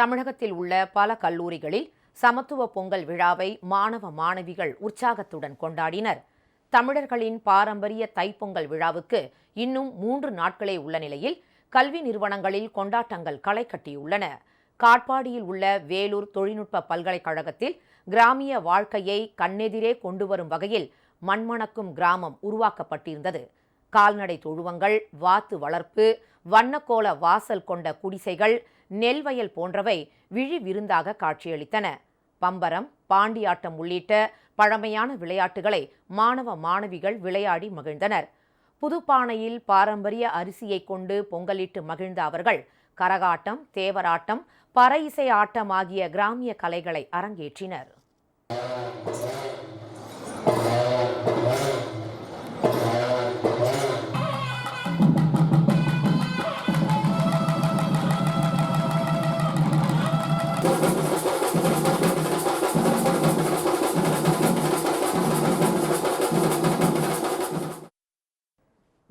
தமிழகத்தில் உள்ள பல கல்லூரிகளில் சமத்துவ பொங்கல் விழாவை மாணவ மாணவிகள் உற்சாகத்துடன் கொண்டாடினர். தமிழர்களின் பாரம்பரிய தைப்பொங்கல் விழாவுக்கு இன்னும் மூன்று நாட்களே உள்ள நிலையில் கல்வி நிறுவனங்களில் கொண்டாட்டங்கள் களை கட்டியுள்ளன. காட்பாடியில் உள்ள வேலூர் தொழில்நுட்ப பல்கலைக்கழகத்தில் கிராமிய வாழ்க்கையை கண்ணெதிரே கொண்டு வரும் வகையில் மண்மணக்கும் கிராமம் உருவாக்கப்பட்டிருந்தது. கால்நடை தொழுவங்கள் வாத்து வளர்ப்பு வண்ணக்கோல வாசல் கொண்ட குடிசைகள் நெல் வயல் போன்றவை விழி விருந்தாக காட்சியளித்தன. பம்பரம் பாண்டியாட்டம் உள்ளிட்ட பழமையான விளையாட்டுகளை மாணவ மாணவிகள் விளையாடி மகிழ்ந்தனர். புதுப்பானையில் பாரம்பரிய அரிசியை கொண்டு பொங்கலிட்டு மகிழ்ந்த அவர்கள் கரகாட்டம் தேவராட்டம் பற இசை ஆட்டம் ஆகிய கிராமிய கலைகளை அரங்கேற்றினர்.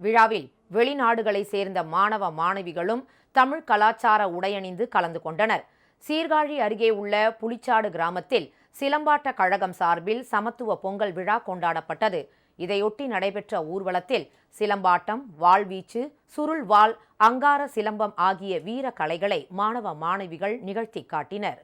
விழாவில் வெளிநாடுகளை சேர்ந்த மாணவ மாணவிகளும் தமிழ் கலாச்சார உடையணிந்து கலந்து கொண்டனர். சீர்காழி அருகே உள்ள புலிச்சாடு கிராமத்தில் சிலம்பாட்ட கழகம் சார்பில் சமத்துவ பொங்கல் விழா கொண்டாடப்பட்டது. இதையொட்டி நடைபெற்ற ஊர்வலத்தில் சிலம்பாட்டம் வாழ்வீச்சு சுருள் வாள் அங்கார சிலம்பம் ஆகிய வீர கலைகளை மாணவ மாணவிகள் நிகழ்த்தி காட்டினர்.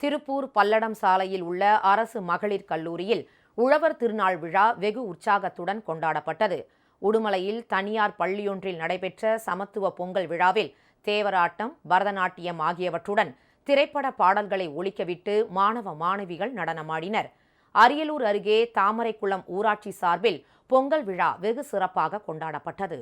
திருப்பூர் பல்லடம் சாலையில் உள்ள அரசு மகளிர் கல்லூரியில் உழவர் திருநாள் விழா வெகு உற்சாகத்துடன் கொண்டாடப்பட்டது. உடுமலையில் தனியார் பள்ளியொன்றில் நடைபெற்ற சமத்துவ பொங்கல் விழாவில் தேவராட்டம் பரதநாட்டியம் ஆகியவற்றுடன் திரைப்பட பாடல்களை ஒழிக்கவிட்டு மாணவ மாணவிகள் நடனமாடினர். அரியலூர் அருகே தாமரைக்குளம் ஊராட்சி சார்பில் பொங்கல் விழா வெகு சிறப்பாக கொண்டாடப்பட்டது.